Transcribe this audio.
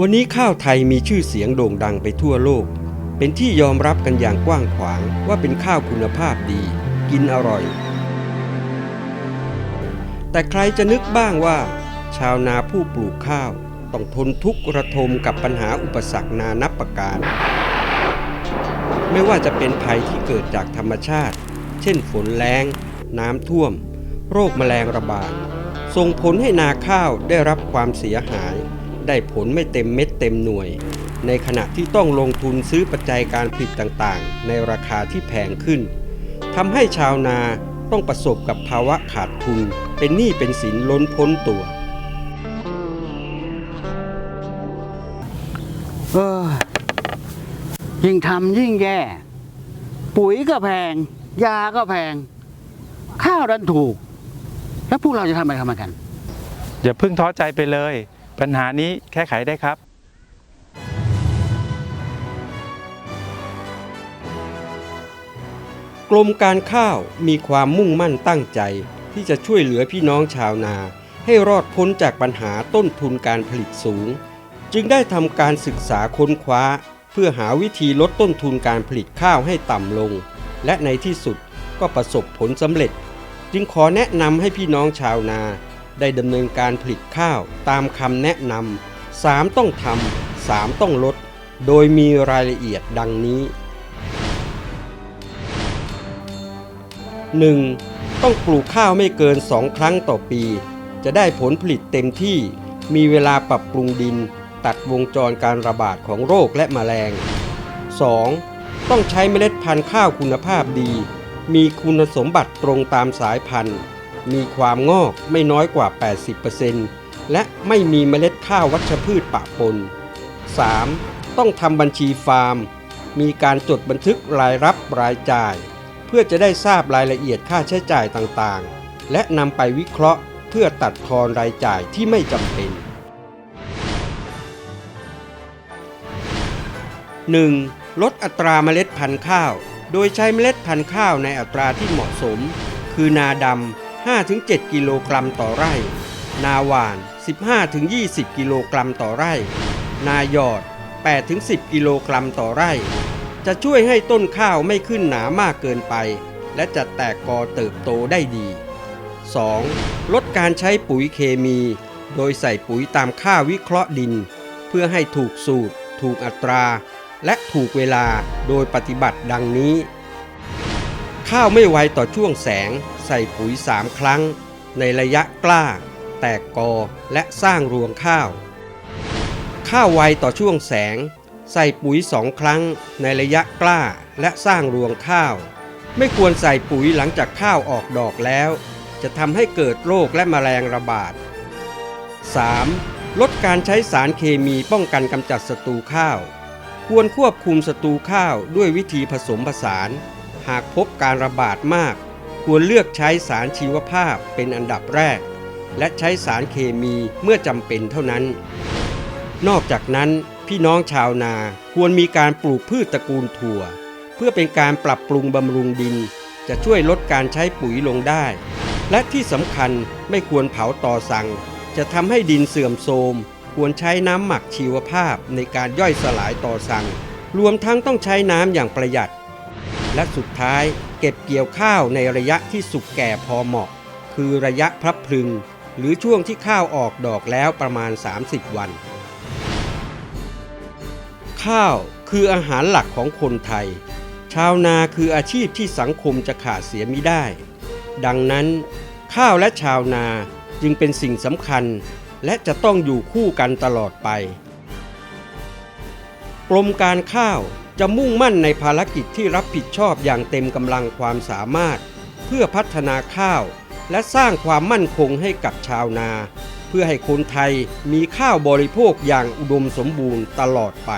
วันนี้ข้าวไทยมีชื่อเสียงโด่งดังไปทั่วโลก เป็นที่ยอมรับกันอย่างกว้างขวางว่าเป็นข้าวคุณภาพดี กินอร่อย แต่ใครจะนึกบ้างว่า ชาวนาผู้ปลูกข้าว ต้องทนทุกข์ระทมกับปัญหาอุปสรรคนานับประการ ไม่ว่าจะเป็นภัยที่เกิดจากธรรมชาติ เช่นฝนแล้งน้ำท่วม โรคแมลงระบาดส่งผลให้นาข้าวได้รับความเสียหาย ได้ผลไม่เต็มเม็ดเต็มหน่วย ในขณะที่ต้องลงทุนซื้อปัจจัยการผลิตต่างๆ ในราคาที่แพงขึ้นทำให้ชาวนาต้องประสบกับภาวะขาดทุน เป็นหนี้เป็นสินล้นพ้นตัวเออยิ่งทำยิ่งแย่ ปุ๋ยก็แพง ยาก็แพง ข้าวดันถูก แล้วพวกเราจะทำอะไรทำกัน อย่าเพิ่งท้อใจไปเลย ปัญหานี้แก้ไขได้ครับกรมการข้าวมีความมุ่งมั่นตั้งใจ ที่จะช่วยเหลือพี่น้องชาวนา ให้รอดพ้นจากปัญหาต้นทุนการผลิตสูง จึงได้ทำการศึกษาค้นคว้า เพื่อหาวิธีลดต้นทุนการผลิตข้าวให้ต่ำลง และในที่สุดก็ประสบผลสำเร็จ จึงขอแนะนำให้พี่น้องชาวนา ได้ดำเนินการผลิตข้าวตามคำแนะนำสามต้องทำสามต้องลด โดยมีรายละเอียดดังนี้ 1. ต้องปลูกข้าวไม่เกิน 2 ครั้งต่อปี จะได้ผลผลิตเต็มที่ มีเวลาปรับปรุงดิน ตัดวงจรการระบาดของโรคและแมลง 2. ต้องใช้เมล็ดพันธุ์ข้าวคุณภาพดี มีคุณสมบัติตรงตามสายพันธุ์ มีความงอกไม่น้อยกว่า 80%และไม่มีเมล็ดข้าววัชพืชปะปน 3. ต้องทำบัญชีฟาร์ม มีการจดบันทึกรายรับรายจ่าย เพื่อจะได้ทราบรายละเอียดค่าใช้จ่ายต่างๆ และนำไปวิเคราะห์เพื่อตัดทอนรายจ่ายที่ไม่จำเป็น 1. ลดอัตราเมล็ดพันธุ์ข้าว โดยใช้เมล็ดพันธุ์ข้าวในอัตราที่เหมาะสม คือนาดำ 5-7 กิโลกรัมต่อไร่ นาหวาน 15-20 กิโลกรัมต่อไร่ นาหยอด 8-10 กิโลกรัมต่อไร่ จะช่วยให้ต้นข้าวไม่ขึ้นหนามากเกินไป และจะแตกกอเติบโตได้ดี 2. ลดการใช้ปุ๋ยเคมี โดยใส่ปุ๋ยตามค่าวิเคราะห์ดิน เพื่อให้ถูกสูตร ถูกอัตรา และถูกเวลาโดยปฏิบัติดังนี้ ข้าวไม่ไวต่อช่วงแสง ส่ปุ๋ย 3 ครั้ง ในระยะกล้า แตกกอและสร้างรวงข้าว ข้าวไวต่อช่วงแสง ใส่ปุ๋ยสองครั้ง ในระยะกล้าและสร้างรวงข้าว ไม่ควรใส่ปุ๋ยหลังจากข้าวออกดอกแล้ว จะทำให้เกิดโรคและแมลงระบาด 3. ลดการใช้สารเคมีป้องกันกำจัดศัตรูข้าว ควรควบคุมศัตรูข้าวด้วยวิธีผสมผสาน หากพบการระบาดมาก ควรเลือกใช้สารชีวภาพเป็นอันดับแรก และใช้สารเคมีเมื่อจำเป็นเท่านั้น นอกจากนั้นพี่น้องชาวนาควรมีการปลูกพืชตระกูลถั่ว เพื่อเป็นการปรับปรุงบำรุงดิน จะช่วยลดการใช้ปุ๋ยลงได้ และที่สำคัญไม่ควรเผาต่อสั่ง จะทำให้ดินเสื่อมโทรมควรใช้น้ำหมักชีวภาพในการย่อยสลายต่อสั่ง รวมทั้งต้องใช้น้ำอย่างประหยัด และสุดท้ายเก็บเกี่ยวข้าวในระยะที่สุกแก่พอเหมาะ คือระยะพลับพลึง หรือช่วงที่ข้าวออกดอกแล้วประมาณ 30 วัน ข้าวคืออาหารหลักของคนไทย ชาวนาคืออาชีพที่สังคมจะขาดเสียมิได้ ดังนั้น ข้าวและชาวนาจึงเป็นสิ่งสำคัญ และจะต้องอยู่คู่กันตลอดไปกรมการข้าว จะมุ่งมั่นในภารกิจที่รับผิดชอบอย่างเต็มกำลังความสามารถ เพื่อพัฒนาข้าว และสร้างความมั่นคงให้กับชาวนา เพื่อให้คนไทยมีข้าวบริโภคอย่างอุดมสมบูรณ์ตลอดไป